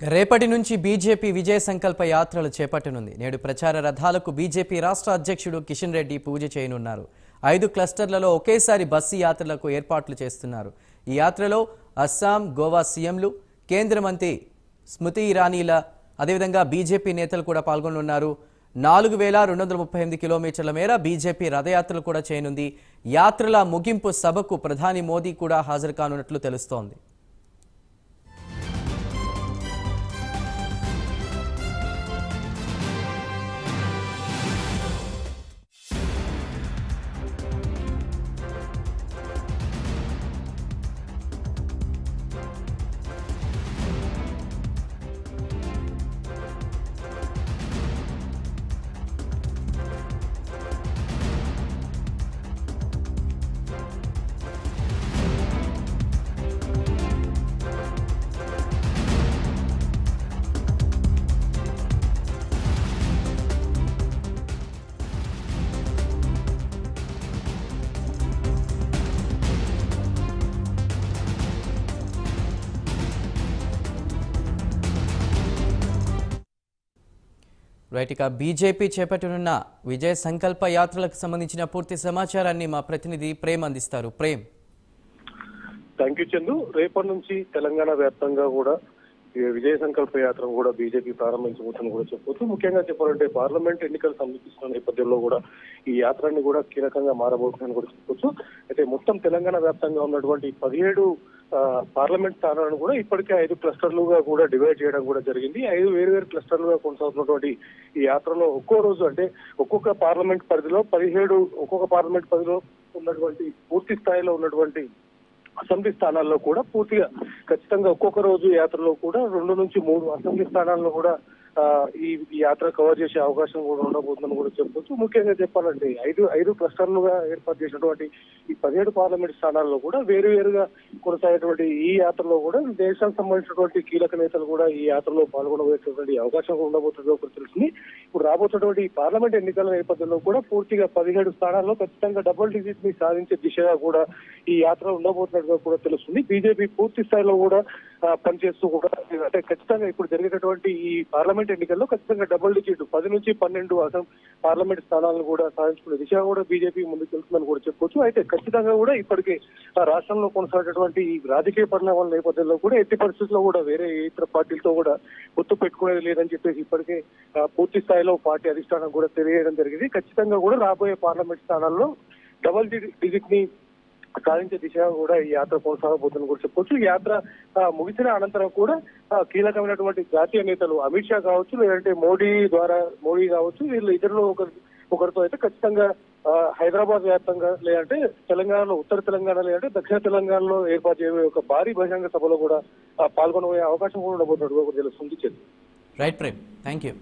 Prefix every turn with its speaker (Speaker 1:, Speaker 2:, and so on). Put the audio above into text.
Speaker 1: రేపటి నుంచి బీజేపీ విజయ సంకల్ప యాత్రలు చేపట్టనుంది. నేడు ప్రచార రథాలకు బీజేపీ రాష్ట్ర అధ్యక్షుడు కిషన్ రెడ్డి పూజ చేయనున్నారు. ఐదు క్లస్టర్లలో ఒకేసారి బస్సు యాత్రలకు ఏర్పాట్లు చేస్తున్నారు. ఈ యాత్రలో అస్సాం గోవా సీఎంలు కేంద్ర మంత్రి స్మృతి ఇరానీల అదేవిధంగా బీజేపీ నేతలు కూడా పాల్గొనున్నారు నాలుగు వేల రెండు వందల ముప్పై ఎనిమిది కిలోమీటర్ల మేర బీజేపీ రథయాత్రలు కూడా చేయనుంది. యాత్రల ముగింపు సభకు ప్రధాని మోదీ కూడా హాజరు కానున్నట్లు తెలుస్తోంది. రైట్ ఇక బీజేపీ చేపట్టనున్న విజయ సంకల్ప యాత్రలకు సంబంధించిన పూర్తి సమాచారాన్ని మా ప్రతినిధి ప్రేమ్ అందిస్తారు. ప్రేమ్.
Speaker 2: Thank you Chandu. రేపటి నుంచి తెలంగాణ వ్యాప్తంగా కూడా విజయ సంకల్ప యాత్ర కూడా బీజేపీ ప్రారంభించబోతుందని కూడా చెప్పవచ్చు ముఖ్యంగా చెప్పాలంటే పార్లమెంట్ ఎన్నికలు సమీపిస్తున్న నేపథ్యంలో కూడా ఈ యాత్రని కూడా కీలకంగా మారబోతుందని కూడా చెప్పవచ్చు అయితే మొత్తం తెలంగాణ వ్యాప్తంగా ఉన్నటువంటి పదిహేడు పార్లమెంట్ స్థానాలను కూడా ఇప్పటికే ఐదు క్లస్టర్లుగా కూడా డివైడ్ చేయడం కూడా జరిగింది. ఐదు వేరు వేరు క్లస్టర్లుగా కొనసాగుతున్నటువంటి ఈ యాత్రలో ఒక్కో రోజు అంటే ఒక్కొక్క పార్లమెంట్ పరిధిలో పదిహేడు ఒక్కొక్క పార్లమెంట్ పరిధిలో ఉన్నటువంటి పూర్తి స్థాయిలో ఉన్నటువంటి అసెంబ్లీ స్థానాల్లో కూడా పూర్తిగా ఖచ్చితంగా ఒక్కొక్క రోజు యాత్రలో కూడా రెండు నుంచి మూడు అసెంబ్లీ స్థానాల్లో కూడా ఈ యాత్ర కవర్ చేసే అవకాశం కూడా ఉండబోతుందని కూడా చెప్పొచ్చు ముఖ్యంగా చెప్పాలంటే ఐదు ఐదు క్లస్టర్లుగా ఏర్పాటు చేసినటువంటి ఈ పదిహేడు పార్లమెంట్ స్థానాల్లో కూడా వేరు వేరుగా కొనసాగేటువంటి ఈ యాత్రలో కూడా దేశానికి సంబంధించినటువంటి కీలక నేతలు కూడా ఈ యాత్రలో పాల్గొనబోయేటువంటి అవకాశం కూడా ఉండబోతుందో కూడా తెలిసింది ఇప్పుడు రాబోతున్నటువంటి ఈ పార్లమెంట్ ఎన్నికల నేపథ్యంలో కూడా పూర్తిగా పదిహేడు స్థానాల్లో ఖచ్చితంగా డబుల్ డిజిట్ని సాధించే దిశగా కూడా ఈ యాత్ర ఉండబోతున్నట్టుగా కూడా తెలుస్తుంది. బీజేపీ పూర్తి స్థాయిలో కూడా పనిచేస్తూ కూడా అంటే ఖచ్చితంగా ఇప్పుడు జరిగేటటువంటి ఈ పార్లమెంట్ ఎన్నికల్లో ఖచ్చితంగా డబుల్ డిజిట్ పది నుంచి పన్నెండు అసం పార్లమెంట్ స్థానాలను కూడా సాధించుకునే దిశగా కూడా బీజేపీ ముందుకు వెళ్తుందని కూడా చెప్పొచ్చు అయితే ఖచ్చితంగా కూడా ఇప్పటికే ఆ రాష్ట్రంలో కొనసాగేటువంటి ఈ రాజకీయ పరిణామాల నేపథ్యంలో కూడా ఎట్టి పరిస్థితుల్లో కూడా వేరే ఇతర పార్టీలతో కూడా గుర్తు పెట్టుకునేది లేదని చెప్పేసి ఇప్పటికే పూర్తి స్థాయిలో పార్టీ అధిష్టానం కూడా తెలియడం జరిగింది. ఖచ్చితంగా కూడా రాబోయే పార్లమెంట్ స్థానాల్లో డబల్ డిజిట్ని సాధించే దిశగా కూడా ఈ యాత్ర కొనసాగబోతుందని కూడా చెప్పొచ్చు ఈ యాత్ర ముగిసిన అనంతరం కూడా కీలకమైనటువంటి జాతీయ నేతలు అమిత్ షా కావచ్చు లేదంటే మోడీ ద్వారా మోడీ కావచ్చు వీళ్ళు ఇతరులు ఒకరు ఒకరితో అయితే ఖచ్చితంగా హైదరాబాద్ వ్యాప్తంగా లేదంటే తెలంగాణలో ఉత్తర తెలంగాణ లేదంటే దక్షిణ తెలంగాణలో ఏర్పాటు చేయబోయే ఒక భారీ బహిరంగ సభలో కూడా పాల్గొనబోయే అవకాశం కూడా ఉండబోతున్నట్టుగా తెలుస్తుంది.
Speaker 1: Right Prem thank you